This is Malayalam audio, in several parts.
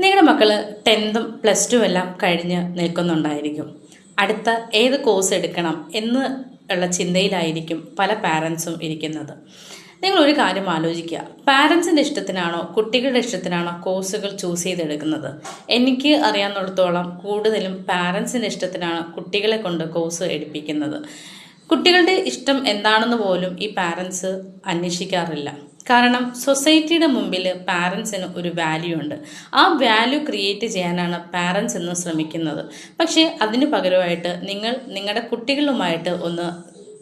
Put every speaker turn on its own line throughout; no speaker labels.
നിങ്ങളുടെ മക്കൾ ടെൻത്തും പ്ലസ് ടു എല്ലാം കഴിഞ്ഞ് നിൽക്കുന്നുണ്ടായിരിക്കും. അടുത്ത ഏത് കോഴ്സ് എടുക്കണം എന്ന് ഉള്ള ചിന്തയിലായിരിക്കും പല പാരൻസും ഇരിക്കുന്നത്. നിങ്ങൾ ഒരു കാര്യം ആലോചിക്കുക. പാരൻസിന്റെ ഇഷ്ടത്തിനാണോ കുട്ടികളുടെ ഇഷ്ടത്തിനാണോ കോഴ്സുകൾ ചൂസ് ചെയ്തെടുക്കുന്നത്? എനിക്ക് അറിയാവുന്നിടത്തോളം കൂടുതലും പാരൻസിന്റെ ഇഷ്ടത്തിനാണ് കുട്ടികളെ കൊണ്ട് കോഴ്സ് എടുപ്പിക്കുന്നത്. കുട്ടികളുടെ ഇഷ്ടം എന്താണെന്ന് പോലും ഈ പാരൻസ് അന്വേഷിക്കാറില്ല. കാരണം സൊസൈറ്റിയുടെ മുമ്പിൽ പാരൻസിന് ഒരു വാല്യൂ ഉണ്ട് ആ വാല്യൂ ക്രിയേറ്റ് ചെയ്യാനാണ് പാരൻസ് എന്ന് ശ്രമിക്കുന്നത്. പക്ഷേ അതിന് പകരമായിട്ട് നിങ്ങൾ നിങ്ങളുടെ കുട്ടികളുമായിട്ട് ഒന്ന്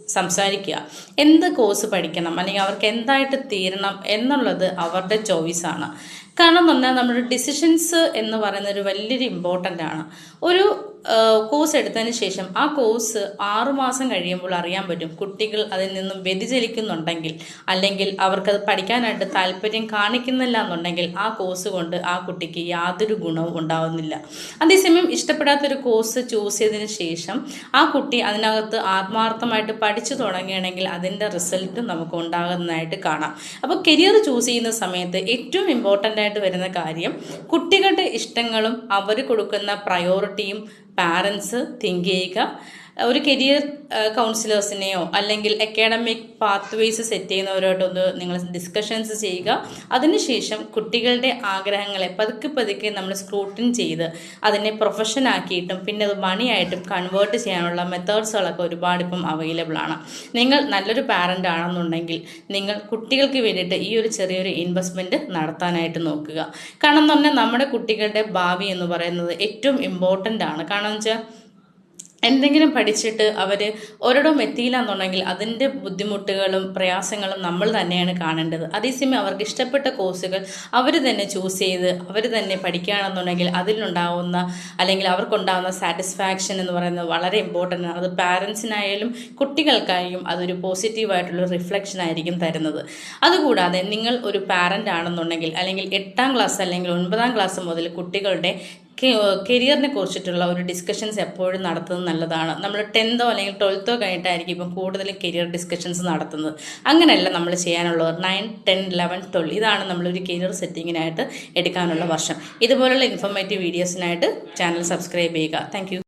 സംസാരിക്കുക. എന്ത് കോഴ്സ് പഠിക്കണം? അല്ലെങ്കിൽ അവർക്ക് എന്തായിട്ട് തീരണം എന്നുള്ളത് അവരുടെ ചോയ്സാണ് കാരണം പറഞ്ഞാൽ നമ്മുടെ ഡിസിഷൻസ് എന്ന് പറയുന്ന ഒരു വലിയൊരു ഇമ്പോർട്ടന്റ് ആണ്. ഒരു കോഴ്സ് എടുത്തതിന് ശേഷം ആ കോഴ്സ് ആറുമാസം കഴിയുമ്പോൾ അറിയാൻ പറ്റും. കുട്ടികൾ അതിൽ നിന്നും വ്യതിചലിക്കുന്നുണ്ടെങ്കിൽ അല്ലെങ്കിൽ അവർക്കത് പഠിക്കാനായിട്ട് താല്പര്യം കാണിക്കുന്നില്ല എന്നുണ്ടെങ്കിൽ ആ കോഴ്സ് കൊണ്ട് ആ കുട്ടിക്ക് യാതൊരു ഗുണവും ഉണ്ടാവുന്നില്ല. അതേസമയം ഇഷ്ടപ്പെടാത്തൊരു കോഴ്സ് ചൂസ് ചെയ്തതിന് ശേഷം ആ കുട്ടി അതിനകത്ത് ആത്മാർത്ഥമായിട്ട് പഠിച്ചു തുടങ്ങുകയാണെങ്കിൽ അതിന്റെ റിസൾട്ട് നമുക്ക് ഉണ്ടാകുന്നതായിട്ട് കാണാം. അപ്പോൾ കരിയർ ചൂസ് ചെയ്യുന്ന സമയത്ത് ഏറ്റവും ഇമ്പോർട്ടന്റ് ആയിട്ട് വരുന്ന കാര്യം കുട്ടികളുടെ ഇഷ്ടങ്ങളും അവർ കൊടുക്കുന്ന പ്രയോറിറ്റിയും പാരൻസ് തിങ്ക് ചെയ്യുക. ഒരു കരിയർ കൗൺസിലേഴ്സിനെയോ അല്ലെങ്കിൽ അക്കാഡമിക് പാത്ത് വേസ് സെറ്റ് ചെയ്യുന്നവരോട്ടൊന്ന് നിങ്ങൾ ഡിസ്കഷൻസ് ചെയ്യുക. അതിനുശേഷം കുട്ടികളുടെ ആഗ്രഹങ്ങളെ പതുക്കെ പതുക്കെ നമ്മൾ സ്ക്രൂട്ടിൻ ചെയ്ത് അതിനെ പ്രൊഫഷൻ ആക്കിയിട്ടും പിന്നെ അത് മണിയായിട്ടും കൺവേർട്ട് ചെയ്യാനുള്ള മെത്തേഡ്സുകളൊക്കെ ഒരുപാട് ഇപ്പം അവൈലബിൾ ആണ്. നിങ്ങൾ നല്ലൊരു പാരന്റ് ആണെന്നുണ്ടെങ്കിൽ നിങ്ങൾ കുട്ടികൾക്ക് വേണ്ടിയിട്ട് ഈ ഒരു ചെറിയൊരു ഇൻവെസ്റ്റ്മെന്റ് നടത്താനായിട്ട് നോക്കുക. കാരണം എന്ന് പറഞ്ഞാൽ നമ്മുടെ കുട്ടികളുടെ ഭാവി എന്ന് പറയുന്നത് ഏറ്റവും ഇമ്പോർട്ടന്റ് ആണ്. കാരണം എന്ന് വെച്ചാൽ എന്തെങ്കിലും പഠിച്ചിട്ട് അവർ ഒരിടവും എത്തിയില്ല എന്നുണ്ടെങ്കിൽ അതിന്റെ ബുദ്ധിമുട്ടുകളും പ്രയാസങ്ങളും നമ്മൾ തന്നെയാണ് കാണേണ്ടത്. അതേസമയം അവർക്ക് ഇഷ്ടപ്പെട്ട കോഴ്സുകൾ അവർ തന്നെ ചൂസ് ചെയ്ത് അവർ തന്നെ പഠിക്കുകയാണെന്നുണ്ടെങ്കിൽ അതിലുണ്ടാവുന്ന അല്ലെങ്കിൽ അവർക്കുണ്ടാവുന്ന സാറ്റിസ്ഫാക്ഷൻ എന്ന് പറയുന്നത് വളരെ ഇമ്പോർട്ടന്റ് ആണ്. അത് പാരൻസിനായാലും കുട്ടികൾക്കായാലും അതൊരു പോസിറ്റീവായിട്ടുള്ള റിഫ്ലക്ഷൻ ആയിരിക്കും തരുന്നത്. അതുകൂടാതെ നിങ്ങൾ ഒരു പാരന്റ് ആണെന്നുണ്ടെങ്കിൽ അല്ലെങ്കിൽ എട്ടാം ക്ലാസ് അല്ലെങ്കിൽ ഒൻപതാം ക്ലാസ് മുതൽ കുട്ടികളുടെ കരിയറിനെ കുറിച്ചിട്ടുള്ള ഒരു ഡിസ്കഷൻസ് എപ്പോഴും നടത്തുന്നത് നല്ലതാണ്. നമ്മൾ ടെൻത്തോ അല്ലെങ്കിൽ ട്വൽത്തോ കഴിഞ്ഞിട്ടായിരിക്കും ഇപ്പം കൂടുതലും കരിയർ ഡിസ്കഷൻസ് നടത്തുന്നത്. അങ്ങനെയല്ല നമ്മൾ ചെയ്യാനുള്ളത്. നയൻ ടെൻ ലെവൻ ട്വൽവ് ഇതാണ് നമ്മളൊരു കരിയർ സെറ്റിങ്ങിനായിട്ട് എടുക്കാനുള്ള വർഷം. ഇതുപോലുള്ള ഇൻഫോർമേറ്റീവ് വീഡിയോസിനായിട്ട് ചാനൽ സബ്സ്ക്രൈബ് ചെയ്യുക. താങ്ക്